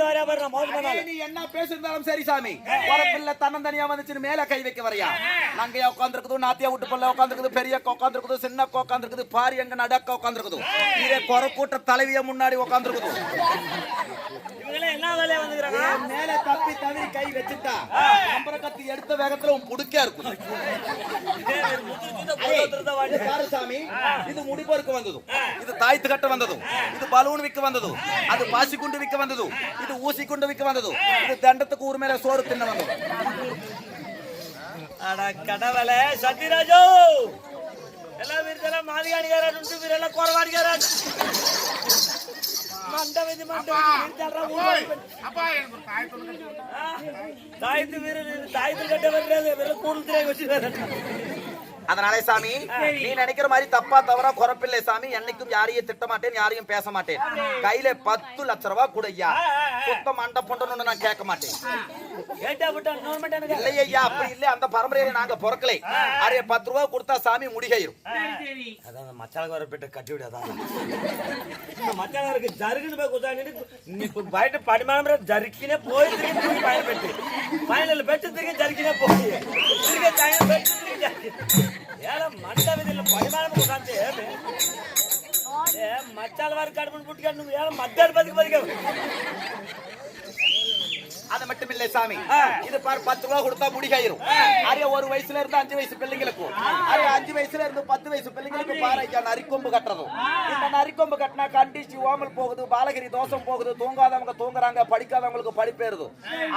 வரையா பாரு மோசம் நீ என்ன பேசிருந்தாலும் சரி சாமி. பிள்ளை தன்னந்தனியா வந்துச்சு மேல கை வைக்க வரையா? நங்கையா உட்காந்துருக்குது நாத்தியா விட்டு பிள்ளை உட்காந்துருக்குது பெரிய உட்காந்துருக்குது சின்ன உட்காந்துருக்குது பாரி எங்க நடக்க உட்காந்துருக்குது இதே குறை கூட்ட தலைவிய முன்னாடி உட்காந்துருக்குது என்ன வேலையா வந்துக்கிறாங்க? மேல தப்பி தவறி கை வச்சுட்டா நம்பர கத்தி எடுத்த வேகத்துல உன் புடுக்கே இருக்கும். சாமி. இது முடிப்பொருக்கு வந்தது இது தாய்த்து கட்ட வந்தது இது பலூன் விக்க வந்தது ಅದು ಬಾಸಿಕೊಂಡು ವಿಕ್ಕ ಬಂದದು ಇದು ಊಸಿಕೊಂಡು ವಿಕ್ಕ ಬಂದದು ಇದು ದಂಡದ ಕೂರ್ ಮೇಲೆ ಸೋರು ತಿನ್ನ ಬಂದದು ಅಡ ಕಡವಲೆ ಸತ್ಯರಾಜು ಎಲ್ಲ ಬಿರ್ದಲ್ಲ ಮಾದಿಗಾಣಿಗಾರ ಉಂಟು ಬಿರಲ್ಲ ಕೋರವಾಡಿಗಾರ ಮಂಡವಿದು ತಾಯ್ತು ಬೀರು ತಾಯ್ತು ಗಡ್ಡೆ ಬಂದ್ರೆ ಬೆಲ್ಲ ಕೂಡುತ್ತೀರ ಗೊತ್ತಿದ್ದಾರೆ அதனாலே சாமி நீ நினைக்கிற மாதிரி தப்பா தவறா குறப்பில்லை சாமி. என்னைக்கும் யாரையும் திட்ட மாட்டேன் யாரையும் பேச மாட்டேன். கையில பத்து லட்ச ரூபா குடையா சுத்த மண்ட பொண்டனு நான் கேட்க மாட்டேன். இல்லையா ஐயா அப்படி இல்ல. அந்த பரம்பரையில நாங்க பொறக்கலை. அரைய பத்து ரூபா கொடுத்தா சாமி முடிகாயிரும். அதான் மச்சாளுக்கு வர பெட்ட கட்டி விடாதான் மச்சாளுக்கு ஜருகுன்னு போய் கொடுத்தாங்க பயிட்டு படிமானம் ஜருக்கினே போய் திரும்பி பயன்பெற்று பயனில் பெற்று. திரும்பி ஜருக்கினே போய். திரும்பி பயன்பெற்று திரும்பி ஜருக்கினே. ஏழை மண்ட விதியில் பயமான உட்காந்து மச்சால் வாரி கடுப்புன்னு புட்டிக்காட்டு ஏழை மத்தியார் பதிக்கு பதிக்க அது மட்டும் இல்லை சாமி. இது பாரு பத்து ரூபாய் கொடுத்தா முடிகாயிரும் அரே ஒரு வயசுல இருந்து அஞ்சு வயசு பிள்ளைங்களுக்கு. அரே அஞ்சு வயசுல இருந்து பத்து வயசு பிள்ளைங்களுக்கு பாறைக்கா நரிக்கொம்பு கட்டுறதும். இந்த நரிக்கொம்பு கட்டினா கண்டிச்சு ஓமல் போகுது பாலகிரி தோஷம் போகுது தூங்காதவங்க தூங்குறாங்க படிக்காதவங்களுக்கு படிப்பேறுது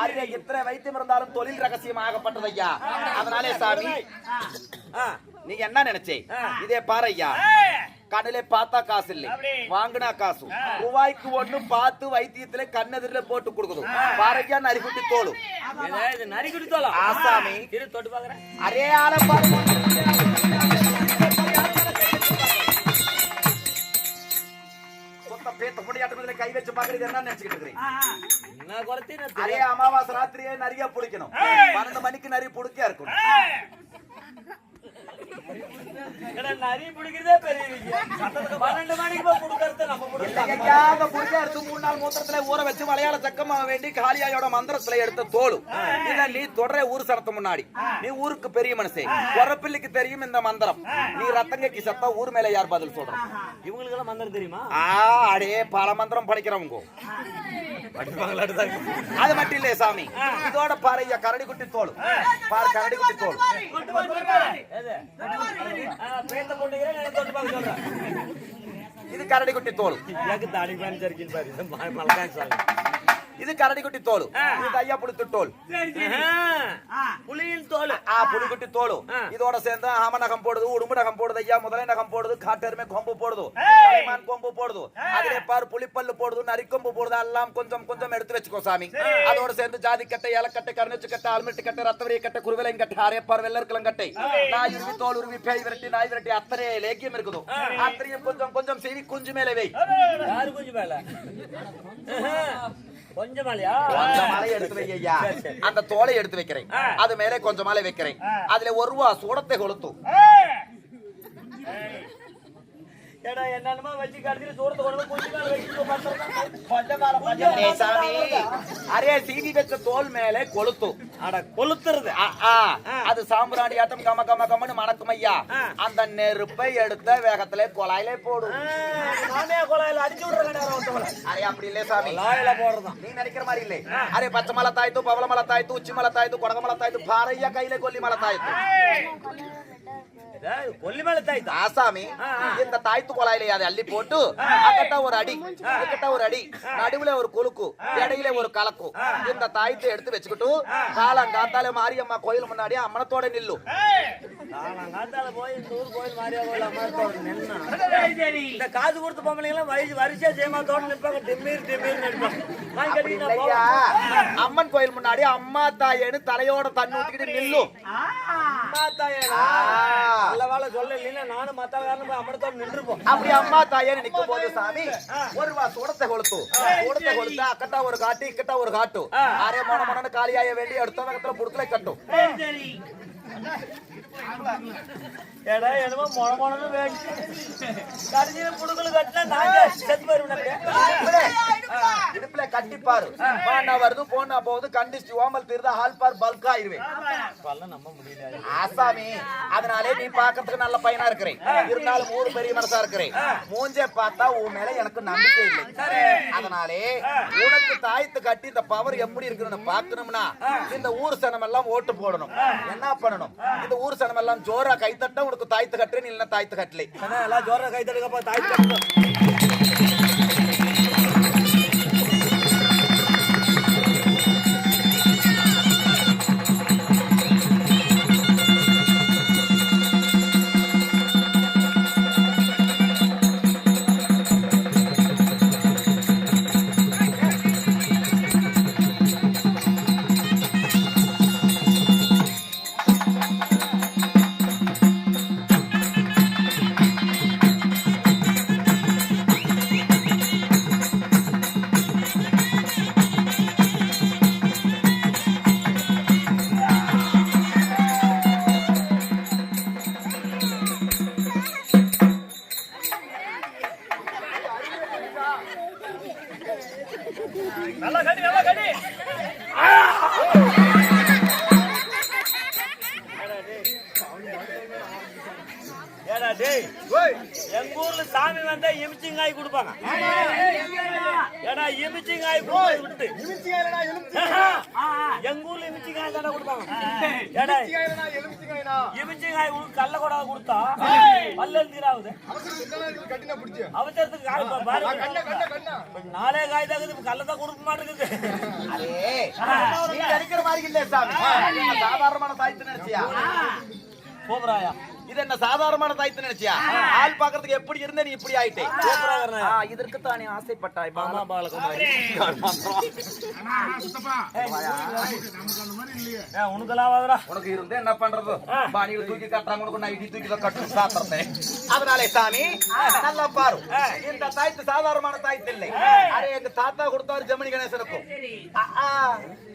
அரே இத்தனை வைத்தியம் இருந்தாலும் தொழில் ரகசியம் ஆகப்பட்டது ஐயா. அதனாலே சாமி ஆ, நீங்க என்ன நினைச்சே? இதே பாரு ஐயா கண்ணிலே பார்த்தா காசு இல்லை வாங்கினா காசு. ரூபாய்க்கு ஒண்ணு பார்த்து வைத்தியத்துல கண்ணெதிரில போட்டு கொடுக்குது பாறைக்கா நரிக்குட்டி தோலும். ஏதா இது நரி குடித்தோலாம் ஆசாமி. தொட்டு பாக்குறேன். அரே ஆள கை வச்சு பாக்குறது என்ன நினைச்சுக்கிட்டு அரே அமாவாசை ராத்திரியே நிறைய புடிக்கணும் பன்னெண்டு மணிக்கு நிறைய புடிக்க இருக்கணும். சரி பிடிக்கிறதே பெரிய பன்னெண்டு மணிக்கு எங்கேயாவது புடிக்க எடுத்து மூணு நாள் மூத்திரத்துல ஊற வச்சு மலையாள சக்கமா வேண்டி காளியாயோட மந்திரத்துல எடுத்த தோடு இத நீ தொடர ஊர் சரத்து முன்னாடி. நீ ஊருக்கு பெரிய மனுஷே குறப்பிள்ளைக்கு தெரியும் இந்த மந்திரம். நீ ரத்தங்கைக்கு சத்தா ஊர் மேல யார் பதில் சொல்ற? இவங்களுக்கு எல்லாம் மந்திரம் தெரியுமா? ஆ அடே பல மந்திரம் படிக்கிறவங்க. அது மட்டும் இல்லையே சாமி. இதோட பாரு ஐயா கரடி குட்டி தோல். பாரு கரடி குட்டி தோல். பேத்த போட்டுக்கிறேன் இது கரடி குட்டி தோல். எனக்கு தாடி பேன் சரிக்கின்னு பாரு மலக்கான் சார் இது கரடி குட்டி தோல் இது ஐயா புடித்து தோல். புலியின் தோல். ஆ புலிக்குட்டி தோடு இதோட சேர்ந்து ஆம நகம் போடுது உடும்பு நகம் போடுது ஐயா முதலை நகம் போடுது காட்டெருமை கொம்பு போடுது கலைமான் கொம்பு போடுது. அதிலே பாரு புலிப்பல்லு போடுது நரிக்கொம்பு போடுது எல்லாம் கொஞ்சம் கொஞ்சம் எடுத்து வச்சுக்கோ சாமி. அதோட சேர்ந்து ஜாதி கட்டை இலக்கட்டை கருணச்சு கட்டை அல்மெட்டு கட்டை ரத்தவரிய கட்டை குருவிலையும் கட்டை அரேப்பார் வெள்ளருக்கலம் கட்டை நாய் உருவி தோல் உருவி பேய் விரட்டி நாய் விரட்டி அத்தனை லேக்கியம் இருக்குது. அத்தனையும் கொஞ்சம் கொஞ்சம் செய்வி குஞ்சு மேலே வை. யாரு கொஞ்சம் மேல? கொஞ்சம் மலை எடுத்து வை ஐயா அந்த தோலை எடுத்து வைக்கிறேன். அது மேலே கொஞ்சம் மலை வைக்கிறேன். அதுல ஒரு ரூபா சூடத்தை கொளுத்தும். ஏடா வச்சு கடைசியில் தூரத்தை கொண்டு வச்சு ஏய் சாமி. அரே சீனி வச்ச தோல் மேலே கொளுத்தும். அட கொளுத்துறது. அது சாம்பிராணி ஆட்டம் கம கம கமன்னு மணக்கும் ஐயா. அந்த நெருப்பை எடுத்த வேகத்திலே குழாயிலே போடும். நானே குழாயில அடிச்சு விடுறேன் அரே அப்படி இல்லே சாமி. குழாயில போடுறதான் நீ நினைக்கிற மாதிரி இல்லை. அரே பச்சை மலை தாய்த்து பவள மலை தாய்த்து உச்சி மலை தாய்த்து கொடக மலை தாய்த்து பாறையா கையில கொல்லி மேல தாய்த்தா. ஆசாமி இந்த தாய்த்து குழாயில அதை அள்ளி போட்டு அக்கட்ட ஒரு அடி அக்கட்ட ஒரு அடி நடுவுல ஒரு குலுக்கு இடையில ஒரு கலக்கு. இந்த தாயத்தை எடுத்து வச்சுக்கிட்டு காலங்காத்தால மாரியம்மா கோயில் முன்னாடி அம்மனத்தோட போய் இந்த ஊர் கோயில் மாரியா கோயில் அம்மா நின்னா இந்த காசு கொடுத்த பொம்பளைங்க எல்லாம் வரிசையா சேமாத்தோட நிற்பாங்க டிம்மீர் டிம்மீர் நிற்பாங்க. அம்மன் கோயில் முன்னாடி அம்மா தாயேன்னு தலையோட தண்ணி ஊத்திக்கிட்டு நில்லும் அம்மா தாயேடா. நல்ல வேலை சொல்ல இல்லைன்னா நானும் மத்த போய் அம்மனத்தோட நின்றுப்போம். அப்படி அம்மா தாயேன்னு நிக்கும் போது சாமி ஒரு வா சூடத்தை கொளுத்து. சூடத்தை கொளுத்து அக்கட்டா ஒரு காட்டு இக்கட்டா ஒரு காட்டு. அரே மொன மொனன்னு காலியாய வேண்டி அடுத்த வேகத்துல புடுக்கலை கட்டும். ஏடா என்னமோ மொழ மொழன்னு வேண்டி கடைசியில புடுக்கல் கட்டினா நாங்க செத்து போயிருவோம் இடுப்புல, கட்டிப்பாரு பாண்டா வருது போனா போகுது கண்டிச்சு. ஓமல் தீர்ந்தா ஹால் பார் பல்கா ஆயிருவேன் நம்ப முடியல ஆசாமி அதனாலே நீ பாக்கிறதுக்கு நல்ல பையனா இருக்கிறேன். இருந்தாலும் ஊர் பெரிய மனசா இருக்கிறேன். மூஞ்ச பார்த்தா உன் மேல எனக்கு நம்பிக்கை இல்லை. அதனாலே உனக்கு தாயத்து கட்டி இந்த பவர் எப்படி இருக்குன்னு பார்க்கணும்னா இந்த ஊர் சனம் எல்லாம் ஓட்டு போடணும். என்ன பண்ணணும்? இந்த ஊர் சனம் எல்லாம் ஜோரா தட்ட உனக்கு தாய்த்து கட்டுறேன் இல்ல தாயத்து கட்டலை. அண்ணா, எல்லாம் ஜோர கை தடுக்கப்பா தாய் ஏடா டேய் எங்க ஊர்ல சாமி வந்தா எமிச்சிங்காய் கொடுப்பாங்க. ஏடா எமிச்சிங்காய் கொடுத்து விட்டு. எங்க ஊர்ல எமிச்சிங்காய் தானே கொடுப்பாங்க. ஏடா எமிச்சிங்காய் கல்ல கூட கொடுத்தா பல்ல தீராவுது அவசரத்துக்கு காய் பாரு நாலே காய் தாக்குது கல்ல தான் கொடுக்க மாட்டேங்குது. நினைக்கிற மாதிரி சாமி. சாதாரணமான நினைச்சியா போபராயா இது என்ன சாதாரணமான தாயத்து நினைச்சியா? ஆள் பாக்குறதுக்கு எப்படி இருந்த நீ இப்படி ஆயிட்டே? இதற்கு தானே ஆசைப்பட்டாய் உனக்கு இருந்து என்ன பண்றது? பாணியில தூக்கி கட்டுறாங்க. உனக்கு நைட்டி தூக்கி தான் கட்டு சாப்பிடுறேன் அதனாலே சாமி நல்லா பாரு. இந்த தாய்த்து சாதாரணமான தாய்த்து இல்லை. அரே எங்க தாத்தா கொடுத்தாரு ஜெமினி கணேசனுக்கும்.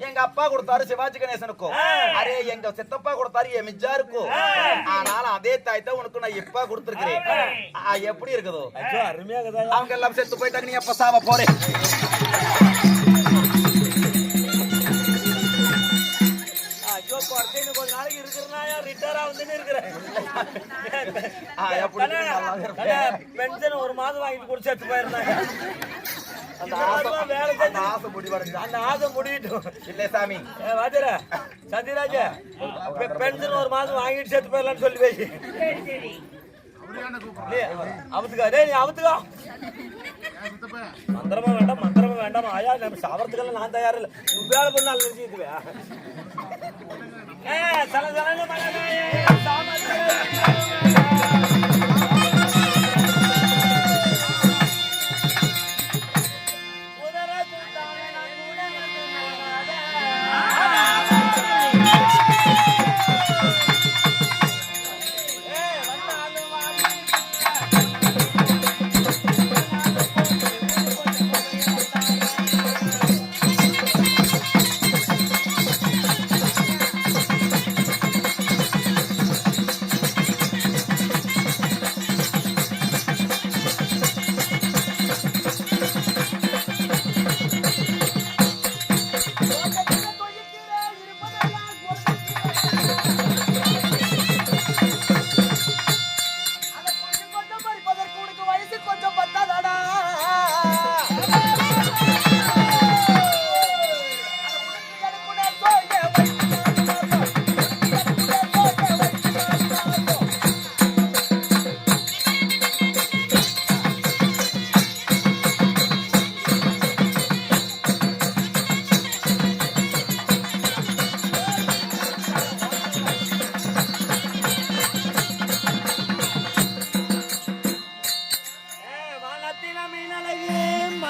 எங்க அப்பா கொடுத்தாரு சிவாஜி கணேசனுக்கும். அரே எங்க சித்தப்பா கொடுத்தாரு என் மிஜாருக்கும் ஆனால் அதே தாய்த்தை உனக்கு நான் இப்ப கொடுத்துருக்கிறேன். எப்படி இருக்குதோ? ஐயோ அருமையா இருக்குதா அவங்க எல்லாம் செத்து போயிட்டாங்க நீ எப்ப சாவ போறேன் கொஞ்ச நாளைக்கு இருக்கிறனாயா ரிட்டையர் ஆகுதுன்னு இருக்கிறேன். பென்ஷன் ஒரு மாதம் வாங்கிட்டு கூட செத்து போயிருந்தேன் அந்த ஆசை அந்த ஆசை முடிவடைஞ்சா அந்த ஆசை முடியட்டும். இல்ல சாமி. ஏ வாத்திர சத்யராஜ பென்ஷன் ஒரு மாதம் வாங்கிட்டு செத்து போயிடலாம்னு சொல்லி டேய், அவுத்துக்கா டேய் நீ அவுத்துக்கா. மந்திரமா வேண்டாம் மந்திரமா வேண்டாம். ஆயா நம்ம சாவறதுக்கெல்லாம் நான் தயார் இல்லை வேலை பண்ணாலும் ஏ சல சலன்னு மழை